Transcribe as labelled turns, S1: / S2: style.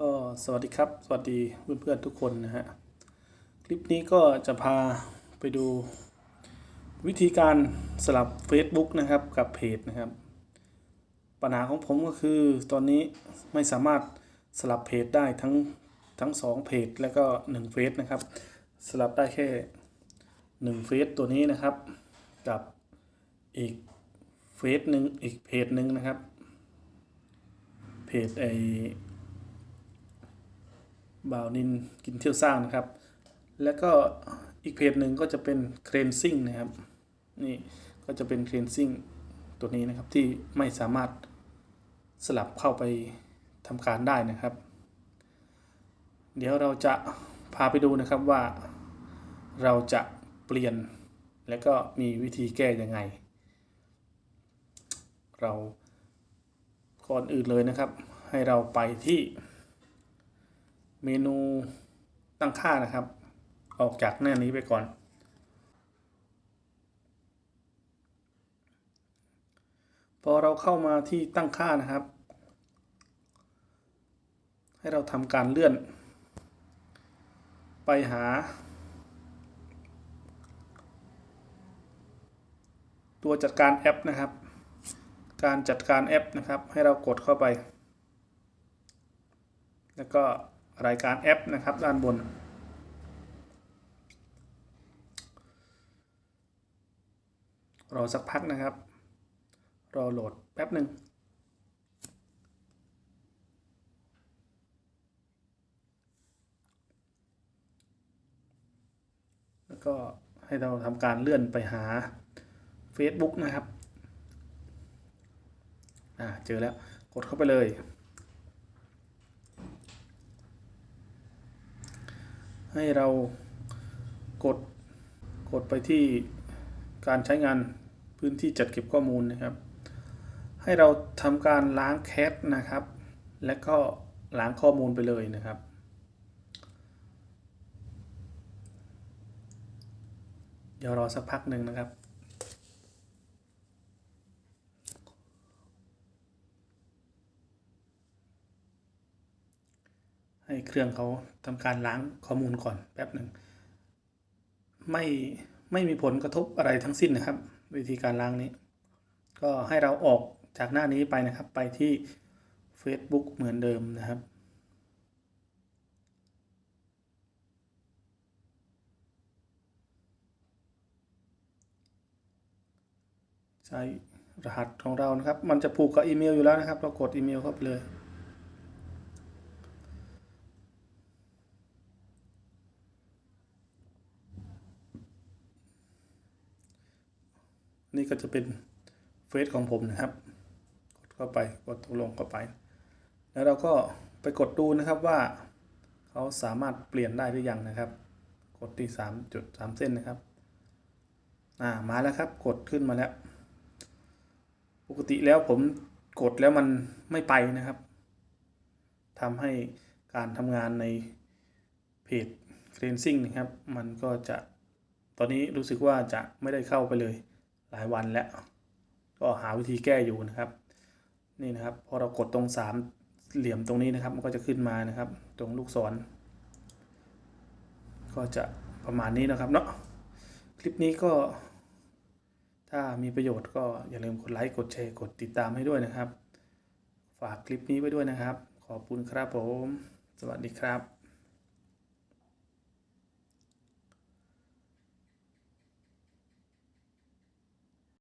S1: ก็สวัสดีครับ สวัสดีเพื่อนๆทุกคนนะฮะ คลิปนี้ก็จะพาไปดู วิธีการสลับ Facebook นะครับกับเพจนะครับ ปัญหาของผมก็คือตอนนี้ไม่สามารถสลับเพจได้ทั้งทั้งสองเพจแล้วก็1เฟซนะครับ สลับได้แค่1เฟซตัวนี้นะครับ กับอีกเฟซหนึ่งอีกเพจหนึ่งนะครับ เพจไอ บ่าวนินกินเที่ยวสร้างนะครับ แล้วก็อีกเพจหนึ่งก็จะเป็นเครนซิ่งนะครับ นี่ก็จะเป็นเครนซิ่งตัวนี้นะครับที่ไม่สามารถสลับเข้าไปทำการได้นะครับ เดี๋ยวเราจะพาไปดูนะครับว่าเราจะเปลี่ยนและก็มีวิธีแก้ยังไง เราก่อนอื่นเลยนะครับ ให้เราไปที่ เมนูตั้งค่านะครับ ออกจากหน้านี้ไปก่อน พอเราเข้ามาที่ตั้งค่านะครับ ให้เราทำการเลื่อน ไปหา ตัวจัดการแอปนะครับ การจัดการแอปนะครับ ให้เรากดเข้าไป แล้วก็ รายการแอปนะครับด้านบน รอสักพักนะครับ รอโหลดแป๊บหนึ่งแล้วก็ให้เราทำการเลื่อนไปหา Facebook นะครับ อ่า เจอแล้ว กดเข้าไปเลย ให้เรากดกดไปที่การใช้งานพื้นที่จัดเก็บข้อมูลนะครับ ให้เราทำการล้างแคชนะครับ และก็ล้างข้อมูลไปเลยนะครับ เดี๋ยวรอสักพักหนึ่งนะครับ ให้เครื่องเขาทำการล้างข้อมูลก่อนแป๊บหนึ่งไม่ไม่มีผลกระทบอะไรทั้งสิ้นนะครับ วิธีการล้างนี้ ก็ให้เราออกจากหน้านี้ไปนะครับ ไปที่ Facebook เหมือนเดิมนะครับ ใช้รหัสของเรานะครับ มันจะผูกกับอีเมลอยู่แล้วนะครับ เรากดอีเมลเข้าไปเลย นี่ก็จะเป็นเฟซของผมนะครับ กดเข้าไปกดตกลงเข้าไป แล้วเราก็ไปกดดูนะครับว่าเขาสามารถเปลี่ยนได้หรือยังนะครับ กดที่สามจุดสามเส้นนะครับอ่ามาแล้วครับกดขึ้นมาแล้ว ปกติแล้วผมกดแล้วมันไม่ไปนะครับทำให้การทำงานในเพจ cleansing นะครับ มันก็จะตอนนี้รู้สึกว่าจะไม่ได้เข้าไปเลย หลายวันแล้ว ก็หาวิธีแก้อยู่นะครับ นี่นะครับพอเรากดตรงสามเหลี่ยมตรงนี้นะครับ มันก็จะขึ้นมานะครับ ตรงลูกศร ก็จะประมาณนี้นะครับเนาะคลิปนี้ก็ ถ้ามีประโยชน์ก็อย่าลืมกดไลค์กดแชร์กดติดตามให้ด้วยนะครับ ฝากคลิปนี้ไว้ด้วยนะครับ ขอบคุณครับผม สวัสดีครับ